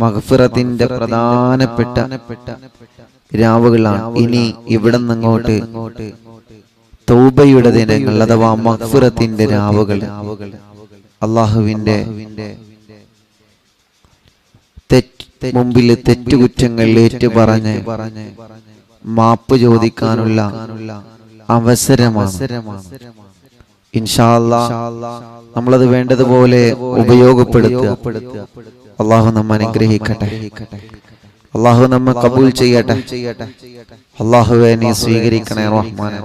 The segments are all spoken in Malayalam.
മഹഫിറത്തിന്റെ പ്രധാനപ്പെട്ട രാവുകളാണ് ഇനി ഇവിടെ നിന്നങ്ങോട്ട് തൗബയുടെ ദിനങ്ങൾ അഥവാ മഹഫിറത്തിന്റെ രാവുകൾ. അള്ളാഹുവിന്റെ തെറ്റ് മുമ്പിൽ തെറ്റുകുറ്റങ്ങൾ ഏറ്റുപറഞ്ഞ് മാപ്പ് ചോദിക്കാനുള്ള അവസരമാണ്. ഇൻഷാല്ലാ നമ്മളത് വേണ്ടതുപോലെ ഉപയോഗപ്പെടുത്തുക. അള്ളാഹു നമ്മ അനുഗ്രഹിക്കട്ടെ. അള്ളാഹു നമ്മ കബൂൽ ചെയ്യട്ടെ. അള്ളാഹുവെ നീ സ്വീകരിക്കണേ റഹ്മാനെ.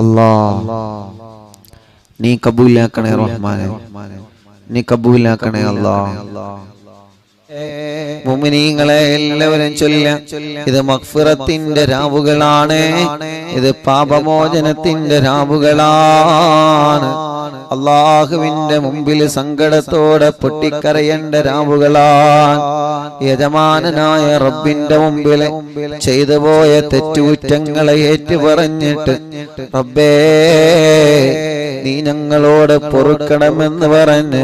അല്ലാ നീ കബൂലാക്കണേ റഹ്മാനെ. നീ കബൂലാക്കണേ അല്ലാ മുമിനീങ്ങളെ എല്ലാവരും ചൊല്ല ഇത് മക്ഫിറത്തിന്റെ രാവുകളാണ് ഇത് പാപമോചനത്തിന്റെ രാവുകളാണ്. അള്ളാഹുവിന്റെ മുമ്പിൽ സങ്കടത്തോടെ പൊട്ടിക്കരയേണ്ട രാവുകളാ യജമാനായ റബ്ബിന്റെ മുമ്പിൽ ചെയ്തു പോയ തെറ്റുകുറ്റങ്ങളെ ഏറ്റുപറഞ്ഞിട്ട് റബ്ബേ നീ ഞങ്ങളോട് പൊറുക്കണമെന്ന് പറഞ്ഞ്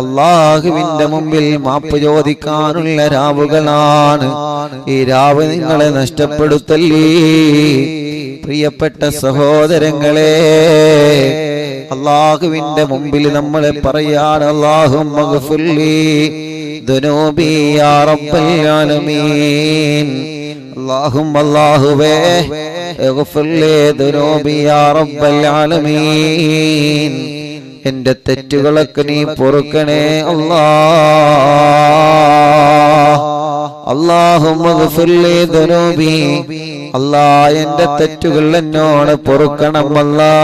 അള്ളാഹുവിന്റെ മുമ്പിൽ മാപ്പ് ചോദിക്കാനുള്ള രാവുകളാണ്. ഈ രാവ് നിങ്ങളെ നഷ്ടപ്പെടുത്തല്ലേ? പ്രിയപ്പെട്ട സഹോദരങ്ങളെ അള്ളാഹുവിന്റെ മുമ്പിൽ നമ്മളെ പറയാണ് അള്ളാഹു ذنوبي يا رب العالمين اللهم അല്ലാഹുവേ اغفر لي ذنوبي يا رب العالمين എന്റെ തെറ്റുകളൊക്കെ നീ പൊറുക്കണേ അല്ലാ അല്ലാ എന്റെ തെറ്റുകൾ എന്നോട് പൊറുക്കണം അല്ലാ.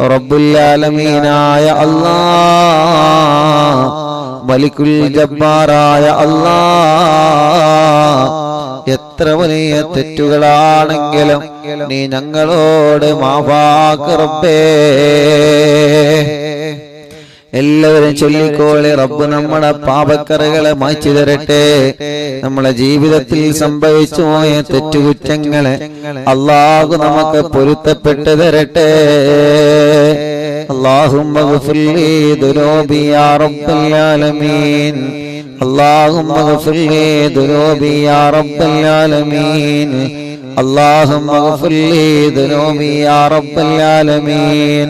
റബ്ബുല്ലാലമീനായ അല്ലാ. മലിക്കുൽ ജബ്ബാറായ അല്ലാ. എത്ര വലിയ തെറ്റുകളാണെങ്കിലും നീ ഞങ്ങളോട് മാവാക്ക് റബ്ബേ. എല്ലാവരും ചൊല്ലിക്കോളെ റബ്ബ് നമ്മുടെ പാപക്കറകളെ മാറ്റി തരട്ടെ നമ്മളെ ജീവിതത്തിൽ സംഭവിച്ചു പോയ തെറ്റുകുറ്റങ്ങളെ അള്ളാഹു നമുക്ക് പൊരുത്തപ്പെട്ട് തരട്ടെ اللهم اغفر لي ذنوبي يا رب العالمين اللهم اغفر لي ذنوبي يا رب العالمين اللهم اغفر لي ذنوبي يا رب العالمين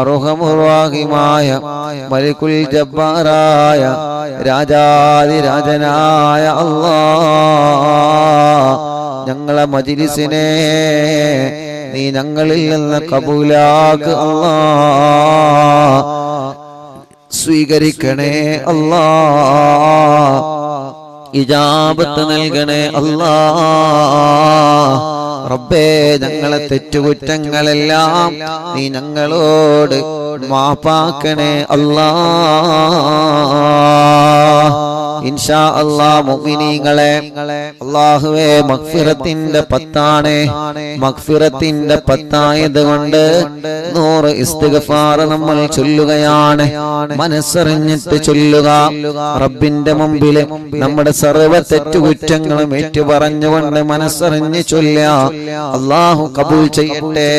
അർഹമുറാഹിമായ മലിക്കുൽ ജബ്ബാറായ രാജാതിരാജനായ അള്ളാ ഞങ്ങളെ മജിലിസിനെ നീ ഞങ്ങളിൽ നിന്ന് കബൂലാക്ക് അള്ളാ സ്വീകരിക്കണേ അല്ലാ ഇജാബത്ത് നൽകണേ അല്ലാ റബ്ബേ ഞങ്ങളെ തെറ്റുകുറ്റങ്ങളെല്ലാം നീ ഞങ്ങളോട് മാപ്പാക്കണേ അല്ലാ. ഇൻഷാ അല്ലാ മുഅ്മിനീങ്ങളെ അല്ലാഹുവേ മഗ്ഫിറത്തിന്റെ പത്താണ്. മഗ്ഫിറത്തിന്റെ പത്തായത് കൊണ്ട് നൂറ് ഇസ്തിഗ്ഫാർ നമ്മൾ ചൊല്ലുകയാണ്. മനസ്സറിഞ്ഞിട്ട് ചൊല്ലുക. റബ്ബിന്റെ മുമ്പിൽ നമ്മുടെ സർവ തെറ്റുകുറ്റങ്ങളും ഏറ്റുപറഞ്ഞുകൊണ്ട് മനസ്സറിഞ്ഞ് ചൊല്ല അള്ളാഹു കബൂൽ ചെയ്യട്ടെ.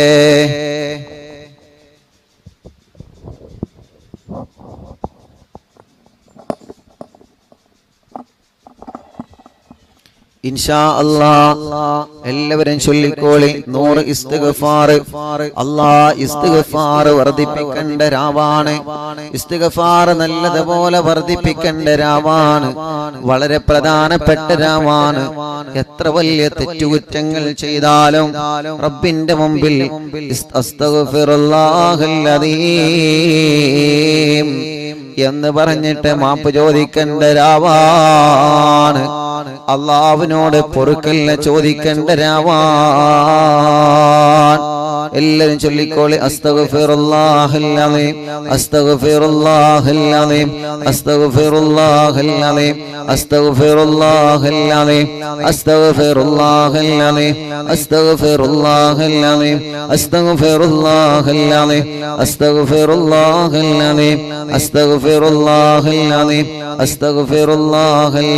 ഇൻഷാ അല്ലാ എല്ലാവരും ചൊല്ലിക്കോളി. നൂറ് ഇസ്തിഗ്ഫാർ. അല്ലാ ഇസ്തിഗ്ഫാർ വർദ്ധിപ്പിക്കേണ്ട രാവാണ്. ഇസ്തിഗ്ഫാർ നല്ലതുപോലെ വർദ്ധിപ്പിക്കേണ്ട രാവാണ്. വളരെ പ്രധാനപ്പെട്ട രാവാണ്. എത്ര വലിയ തെറ്റുകുറ്റങ്ങൾ ചെയ്താലും റബ്ബിന്റെ മുമ്പിൽ എന്ന് പറഞ്ഞിട്ട് മാപ്പ് ചോദിക്കേണ്ട രാവാണ്. അള്ളാവിനോട് പൊറുക്കല്ല ചോദിക്കേണ്ട എല്ലാവരും ചൊല്ലിക്കോളി അലീം അസ്തഗ്ഫിറുല്ലാഹൽ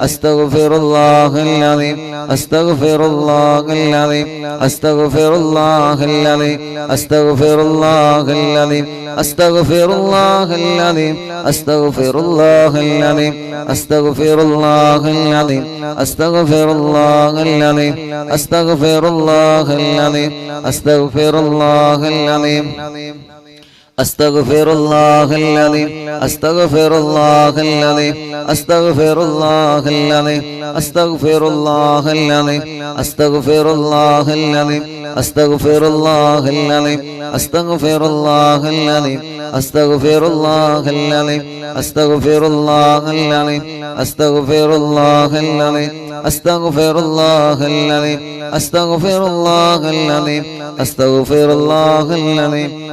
أستغفر الله الذي أستغفر الله الذي أستغفر الله الذي أستغفر الله الذي أستغفر الله الذي أستغفر الله الذي أستغفر الله الذي أستغفر الله الذي أستغفر الله الذي أستغفر الله الذي أستغفر الله العظيم أستغفر الله العظيم أستغفر الله العظيم أستغفر الله العظيم أستغفر الله العظيم أستغفر الله العظيم أستغفر الله العظيم أستغفر الله العظيم أستغفر الله العظيم أستغفر الله العظيم أستغفر الله العظيم أستغفر الله العظيم أستغفر الله العظيم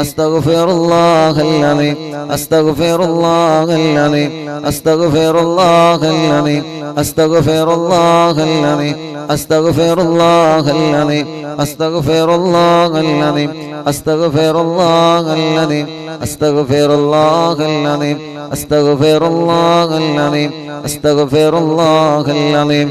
أستغفر الله العظيم أستغفر الله العظيم أستغفر الله العظيم أستغفر الله العظيم أستغفر الله العظيم أستغفر الله العظيم أستغفر الله العظيم أستغفر الله العظيم أستغفر الله العظيم أستغفر الله العظيم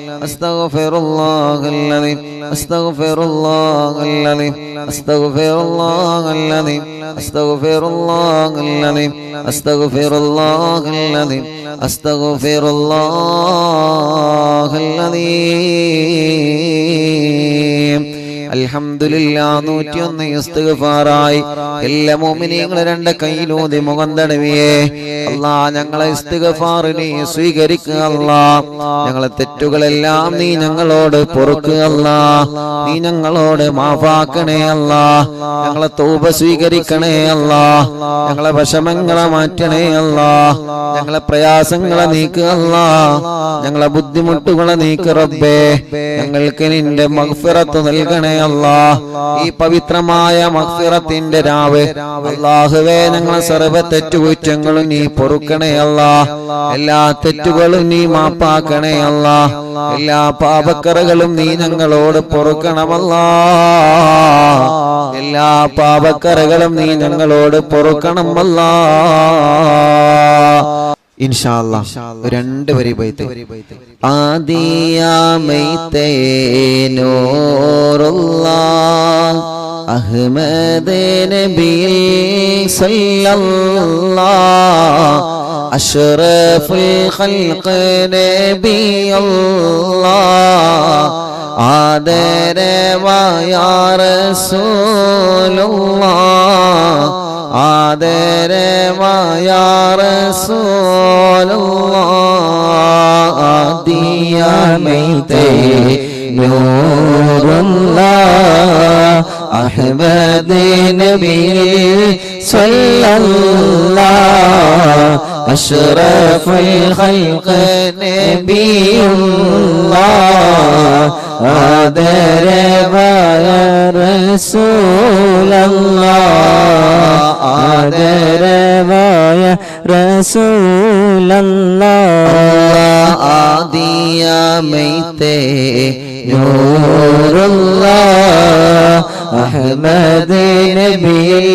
استغفر الله الذي استغفر الله الذي استغفر الله الذي استغفر الله الذي استغفر الله الذي استغفر الله الذي എല്ലാ രണ്ട് ഞങ്ങളെ ഞങ്ങളെ തെറ്റുകളെല്ലാം നീ ഞങ്ങളോട് പൊറുക്കുക നീ ഞങ്ങളോട് മാഫാക്കണേ അല്ലാ. ഞങ്ങളെ തൗബ സ്വീകരിക്കണേ അല്ലാ. ഞങ്ങളെ വിഷമങ്ങളെ മാറ്റണേ അല്ലാ. ഞങ്ങളെ പ്രയാസങ്ങളെ നീക്കുക ഞങ്ങളെ ബുദ്ധിമുട്ടുകളെ നീക്ക് റബ്ബേ. ഞങ്ങൾക്ക് നിന്റെ മഗ്ഫിറത്ത് നൽകണേ അല്ലാ. ഈ പവിത്രമായ മക്സിറത്തിന്റെ രാവ്. അള്ളാഹുവേ ഞങ്ങളെ സർവ തെറ്റുകുറ്റങ്ങളും നീ പൊറുക്കണേ അല്ലാ എല്ലാ തെറ്റുകളും നീ മാപ്പാക്കണേ അല്ലാ എല്ലാ പാപക്കറകളും നീ ഞങ്ങളോട് പൊറുക്കണമല്ല. എല്ലാ പാപക്കറകളും നീ ഞങ്ങളോട് പൊറുക്കണമല്ലാ. ഇൻഷാല്ല രണ്ട് വരി ബൈത്ത് ആദിയാമൈത്തേനോറുള്ള അഹ്മദ് നബി സല്ലല്ലാഹു أشرف الخلق ആദരമായ റസോലിയമൈത്തേ നൂറുള്ള അഹമ്മദ് നബി സ്വല്ലല്ലാഹ് أشرف الخلق نبي الله آدر يا رسول الله آدر يا ആദിയമൈത്തേ നൂറുള്ള അഹ്മദ് നബിയിൽ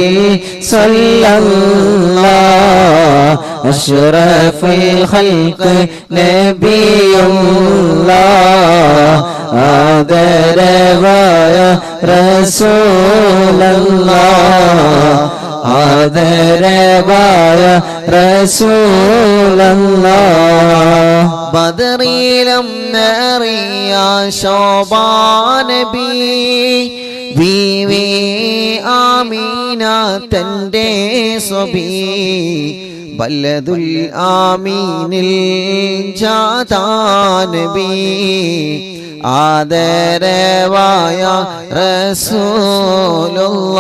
സല്ലല്ലാ അഷ്റഫുൽ ഖൽഖ് നബിയുള്ളാ ആദരവായ റസൂലല്ലാ ആദരവായ റസൂലല്ല ബദറിലും നേറിയ ശോഭാനബി വിവി ആമീന തന്റെ സ്വബി. വല്ലതുൽ ആമീനിൽ ജാതാനബി. ആദരവായ റസൂലുള്ള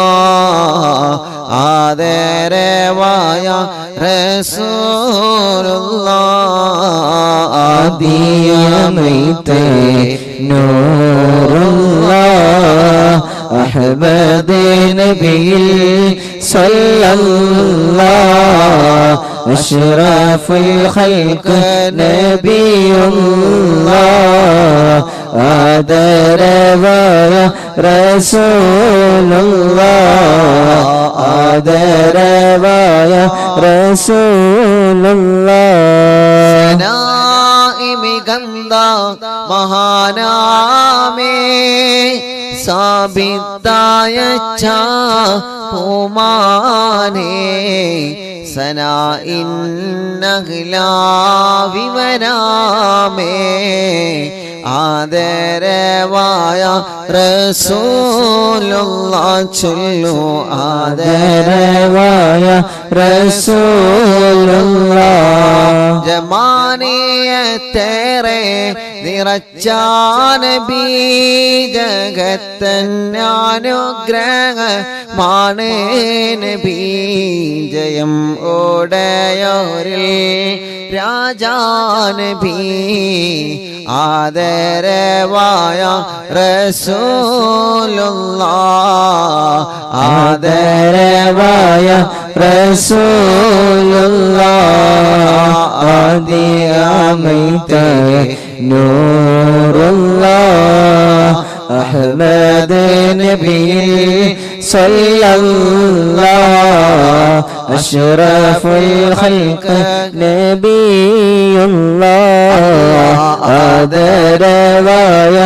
ആദരവായ റസൂലുള്ള آديميت نور الله أحمد نبي صلى الله أشرف الخلق نبي الله ആദരവായ റസൂലുള്ള ആദരവായ റസൂലുള്ള. ഗന്ധ മഹാനാമേ സാബിതായ പൂമാനേ സനായിൻ നഹ്ലാ വിവരാമേ ആദരവായ റസൂലുള്ള ചൊല്ലു ആദര ആദരവായ റസൂലുള്ള. ജമാനേയത്തേറെ നിറച്ചാന ബീജഗത്തനുഗ്രഹ മാണേന ബീജയം ഓടയോരിൽ രാജാനബി ആദരവായ റസൂലുള്ള. ആദരവായ റസൂലുള്ള. ആദിയാമൈത നൂറുള്ള. അഹ്മദ് നബി സല്ലല്ലാഹ് അഷ്റഫുൽ ഖൽഖ് നബിയുള്ള ആദരവായ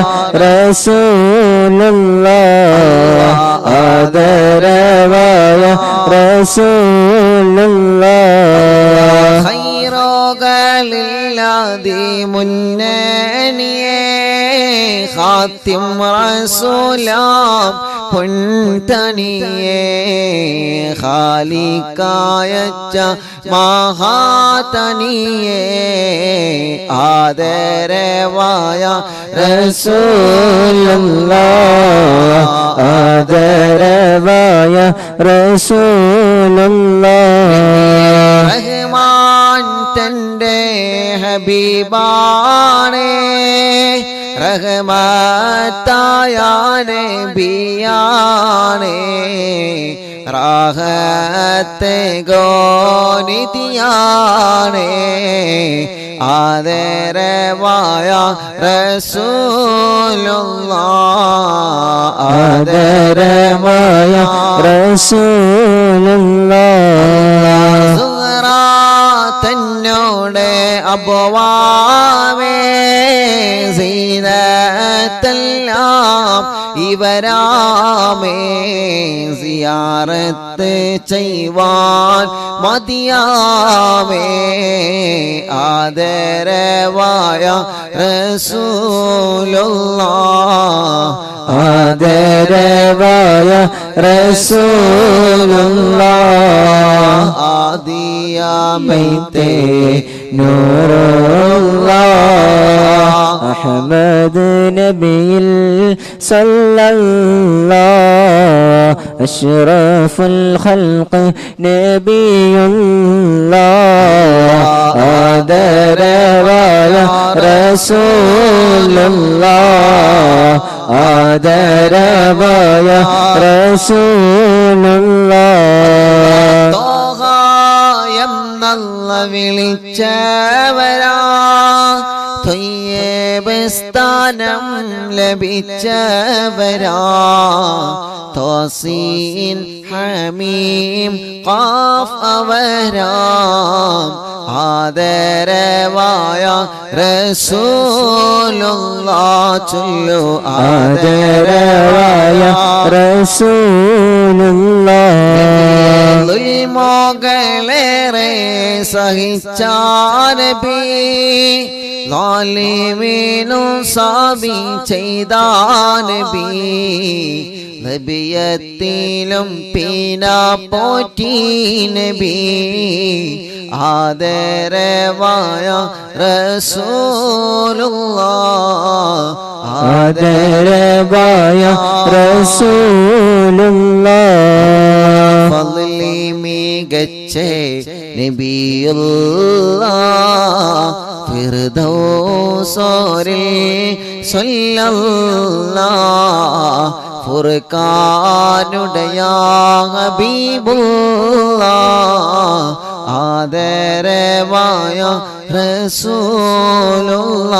റസൂലുള്ള ആദരവായ റസൂലുള്ള ഖൈറുകളില്ലാതെ മുന്നണിയേ ഖാത്തിം റസൂലാം പൊൻതണിയേ ഖാലിക്കായച്ച മഹാതണിയേ ആദരവായ റസൂലുള്ള ആദരവായ റസൂലുള്ള റഹ്മാൻ തന്റെ ഹബീബാണേ. റഹ്മത്തായ നബിയാണേ റാഹത്തെ ഗോനിതിയാണേ ആദരവായ റസൂലുള്ള ആദരമായ റസൂലുള്ള സുഹറ തന്നോട് അബോവാമേതല്ലാം സീനത്തെല്ലാം ഇവരാമേ ചെയ്യുവാൻ മതിയാമേ ആദരവായ റസൂലുള്ള ആദരവായ റസൂലുള്ള നൂറുള്ള. അഹമ്മദ് നബിയിൽ ഖൽഖ് നബിയുള്ള. ആദരവായ തോഹ എന്നല്ല വിളിച്ചവരാ. സ്ഥാനം ലഭിച്ചവരാ. തോസീൻ ഹമീം കാഫ് അവരാം. ആദരവായ റസൂലുള്ള ചൊല്ലു ആദരവായ റസൂലുള്ള മോകളേറെ സഹിച്ചാരബി ീനു സാബി ചെയ്താനബി നബിയത്തിലും പീന പോറ്റി നബി ആദരവായ റസൂലുള്ള. ആദരവായ റസൂലുള്ള. ഫضലി മികച്ച നബിയുള്ള. ഫിർദൗസോരിൽ സല്ലല്ലാ ഫുർക്കാനുടയാ ഹബീബുള്ള. ആദരവായ റസൂലുള്ള.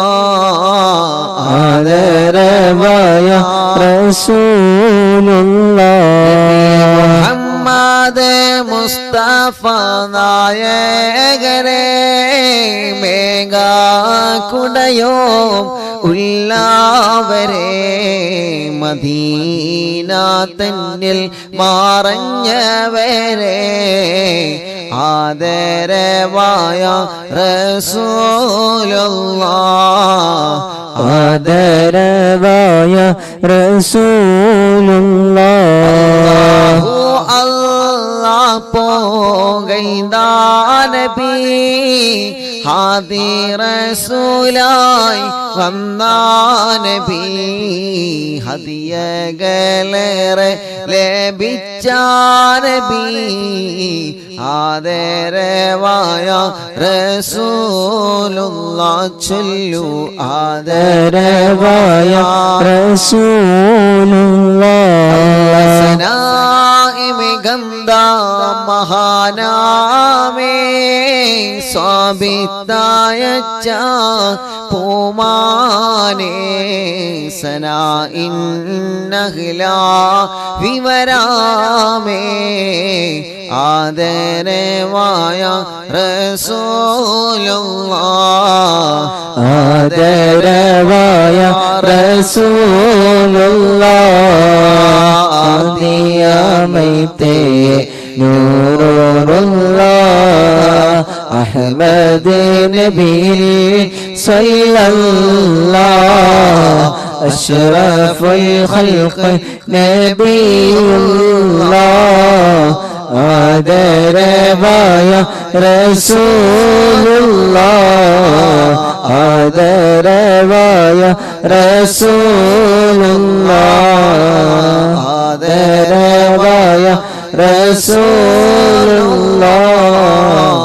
ആദരവായ റസൂലുള്ള. മുഹമ്മദ് മുസ്തഫ നായകരെ മേഘാ കുടയോ ഉള്ളവരെ മദീന തന്നിൽ മറഞ്ഞവരെ ആദരവായ റസൂലുള്ള ആദരവായ റസൂലുള്ള പോകൈന്ദാനബി ഹാദി റസൂലായി വന്നാനബി ഹദിയകളേറെ ലഭിച്ചാനബി ആദരവായ റസൂലുള്ള ചൊല്ലു ആദരവായ റസൂലുള്ള ഗന്ധ മഹാനാമേ സ്വാഭിത്തായ പൂമാനേ സനാ ഇന്നഹില വിവരാമേ ആദരവായ റസൂലുള്ള ആദരവായ റസൂലുള്ള ആദിയമൈത്തേ നൂറുള്ള അഹമ്മദ് നബിയിൽ സല്ലല്ലാഹ് അഷ്റഫുൽ ഖൽഖ് നബിയുള്ളാഹ് ആദരവായ റസൂലുള്ള ആദരവായ റസൂലുള്ള رسول اللہ